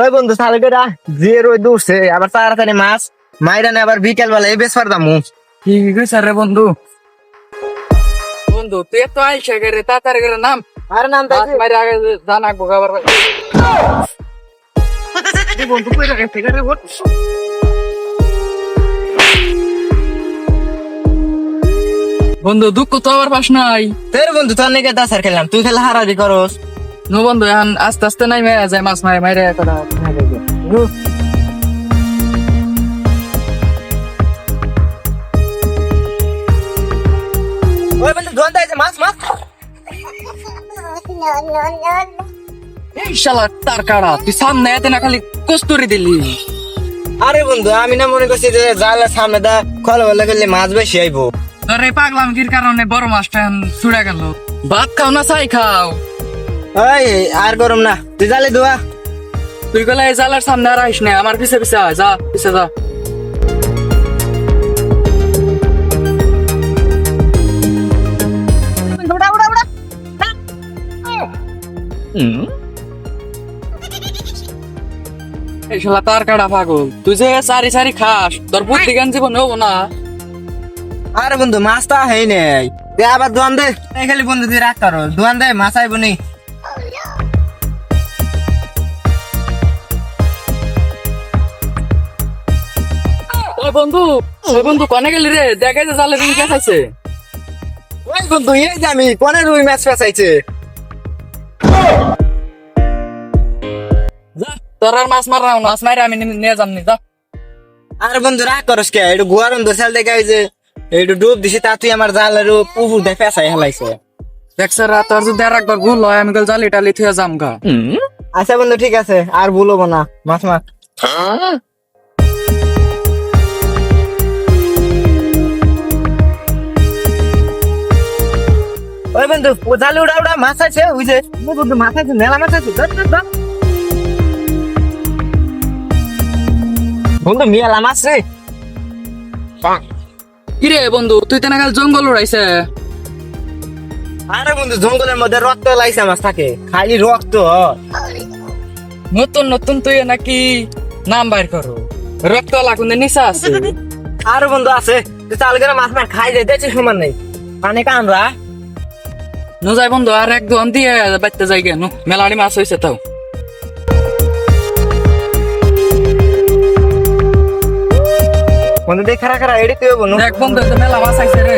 ওই বন্ধু শালকেরা যে রোদ উঠছে আবার তাড়াতাড়ি মাছ মাইরা নে আবার বিকেল বেলা এই বেশ পারদামু ঠিক আছে রে বন্ধু। বন্ধু তুই তো আইসা করে তাড়াতাড়ি করে নাম। আর নাম মাছ মারি আগে জানা গোগাবার বন্ধু কই রাখে থেকে রে ওঠ। বন্ধু দুঃখ তো আবার পাস নাই। তোর বন্ধু তোর নাকি দাসার খেলাম। তুই খেলা হারাবি করস। নো বন্ধু এখন আস্তে আস্তে নাই মেয়ে যায় মাছ মারে মারে করা ওই বন্ধু ধোন দেয় মাছ মাছ। শালা তার কাড়া তুই সামনে এতে না খালি কস্তুরি দিলি। আরে বন্ধু আমি না মনে করছি যে জালের সামনে দা খল বলে করলে মাছ বেশি আইবো। কারণে বড় মাছটা ছুড়ে গেল। ভাত খাও না চাই খাও। ওই আর গরম না। তুই জালে দোয়া। তুই গেলে এই জালার সামনে আর আইস না আমার পিছে পিছে আয় যা পিছে যা। এই শালা তার কাটা পাগল? তুই যে সারি সারি খাস তোর বুদ্ধি জ্ঞান জীবন হব না। আরে বন্ধু মাছ তো হেই নেই। তুই আবার দোয়ান দে। খালি বন্ধু তুই রাখ করো দোয়ান দে মাছ আইবো নি। ওই বন্ধু ওই বন্ধু কনে গেলি রে? দেখে যে জালে গেছাইছে ওই বন্ধু এই যে আমি কোনে রুই মাছ ফেসাইছে তোর আর মাছ মার মাছ মারে আমি নিয়ে যামনি যা। আরে বন্ধু রাগ করস কে? একটু গুয়ারন দোসাল দেখে যে একটু ডুব দিছি তা তুই আমার জালের পুকুর দিয়ে ফেসাই হেলাইছে। দেখছে রা তোর যদি আর একবার ভুল হয় আমি গেল জালি টালি থুয়ে যাম গা। আচ্ছা বন্ধু ঠিক আছে আর ভুলবো না মাছ মাছ ওই বন্ধু ও জালে উড়া উড়া মাছ আছে ওই যে বন্ধু মাছ আছে মেলা মাছ আছে। বন্ধু মেলা মাছ রে। কিরে বন্ধু তুই তেনা কাল জঙ্গল উড়াইছে? আরে বন্ধু জঙ্গলের মধ্যে রক্ত লাইছে মাছ থাকে। খালি রক্ত। নতুন নতুন তুই নাকি নাম বাইর করো। রক্ত লাগুন নিশা আছে। আরে বন্ধু আছে। তুই চাল করে মাছ মাছ খাই যাই দেখছিস সমান নেই। পানি কামরা নো যাই বন্ধু আর এক দোকান দিয়ে বাইতে যাই কেন মেলানি মাছ হয়েছে তাও। বন্ধু দেখ খারা খারা এড়ে তুই বন্ধু এক বন্ধু মেলা মাছ আইছে রে।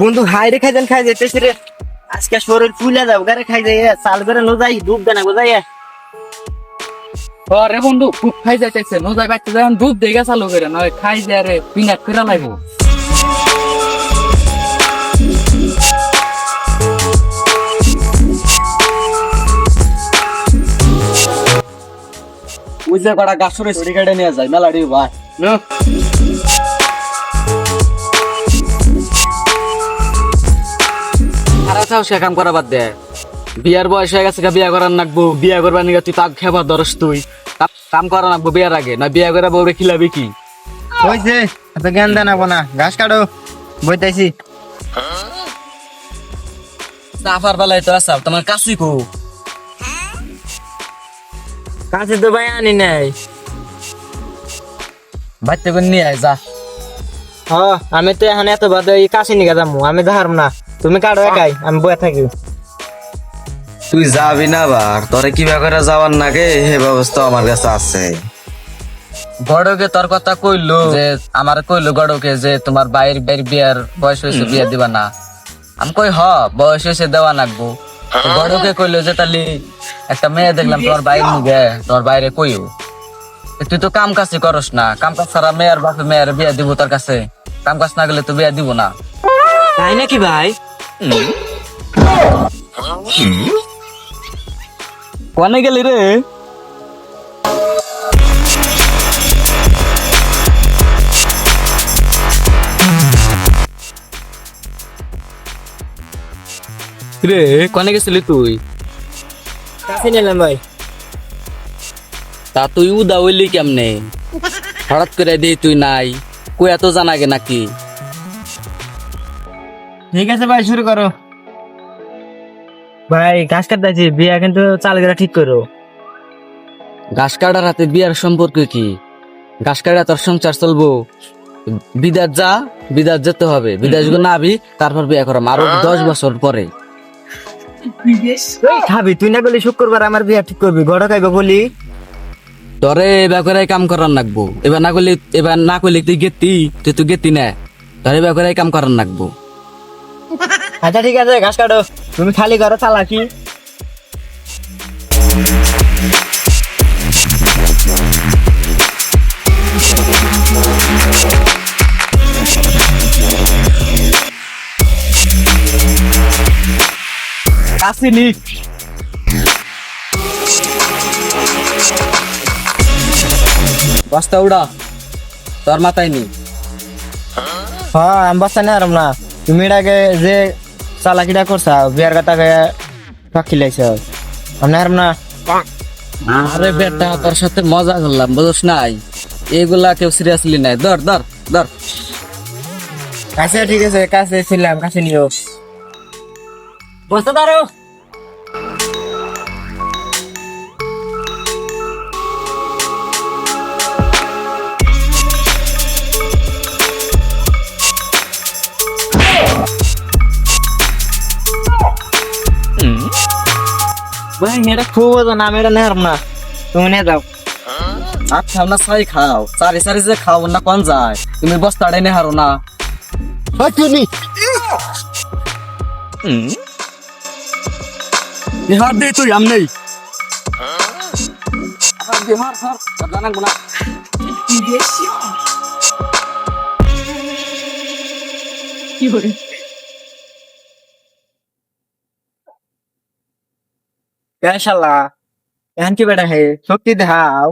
বন্ধু হাই রে খাই দেন খাই যেতেছি রে আজকে শরীর ফুলে যাও গারে খাই যাই চাল করে নো যাই ডুব দেনা গোজাই আরে বন্ধু খুব খাই যাইতেছে নো যাই বাইতে যাই দুধ দেখে চালু করে নয় খাই যায় রে পিনাট করে লাগবো ওই যে কটা গাছ সরে ছড়ি কেটে নিয়ে যায় মেলাডি ভাই চাও সে কাম করা বাদ দে। বিয়ার বয়স হয়ে গেছে বিয়া করার নাকবো। বিয়া করবার নিগে তুই তাক খেবার ধরস তুই। কাম- করা নাকবো বিয়ার আগে না বিয়া করে বউরে খিলাবি কি? হইছে এত জ্ঞান দেন না ঘাস কাটো বইতাইছি। সাফার বেলায় তো আসাব তোমার কাশি কো? কাছে তো ভাই আনি নাই। বাইতে করে নিয়ে আয় যা। হ আমি তো এখন এত বাদে কাশি নিয়ে যাব আমি যাহার না। তুমি কাটো একাই আমি বয়ে থাকি। তুই যাবি না বার তোরে কি করে যাওয়ার নাগে হে ব্যবস্থা আমার কাছে আছে। গড়কে তোর কথা কইলো যে আমার কইলো গড়কে যে তোমার বাইর বাইর বিয়ার বয়স হয়েছে বিয়া দিবা না। আমি কই হ বয়স হয়েছে দেওয়া নাকবো তো গড়কে কইলো যে তালি একটা মেয়ে দেখলাম তোমার বাইরে নিগে তোমার বাইরে কইও। তুই তো কাম কাজ করস না। কাম কাজ ছাড়া মেয়ের বাপে মেয়ের বিয়া দিব তোর কাছে। কাম কাজ না গেলে তো বিয়া দিব না। তাই নাকি ভাই? কোনে গেলি রে? রে কোনে গেছিলি তুই? কাছে নিলাম ভাই। তা তুই উদা হইলি কেমনে? হঠাৎ করে দিই তুই নাই কই এত জানাগে নাকি? ঠিক আছে ভাই শুরু করো। ভাই ঘাস কাটতেছি বিয়া কিন্তু চাল করে ঠিক করো। ঘাস কাটার হাতে বিয়ার সম্পর্ক কি? ঘাস কাটা তোর সংসার চলবো। বিদেশ যা বিদেশ যেতে হবে। বিদেশ না আবি তারপর বিয়ে করাম। আরও দশ বছর পরে। খাবি তুই না বলি শুক্রবার আমার বিয়া ঠিক করবি গড় খাইবে বলি। তোরে এবার করে কাম করার লাগবো এবার না করলে এবার না করলে তুই গেতি তুই তুই গেতি না। তোর এবার করে কাম করার লাগবো আচ্ছা ঠিক আছে, ঘাস কাটো। তুমি খালি করো, চালাকি। কাশিনি বস্তা উড়া, তোর মাথায় নি। হ্যাঁ আমি বাচ্চা নেই আরাম না। তুমি আগে যে চালাকিটা করছা বিয়ার কাটাকে পাখি লাইছ আমি আরাম না আরে বেটা তোর সাথে মজা করলাম বুঝছ নাই? এগুলা কেউ সিরিয়াসলি নাই। ধর ধর ধর কাছে ঠিক আছে কাছে ছিলাম কাছে নিও। বসতে দাঁড়ো ভাই এটা খুব ওজন আমি এটা নেহার না। তুমি নিয়ে যাও। আচ্ছা আমরা সাই খাও। সারি সারি যে খাও না কোন যায়? তুমি বস্তা আড়াই হারো না তুমি বিহার দে তুই আম নেই। বিহার স্যার জানান না শালা এখন কি বেটা হে? শক্তি দেখাও।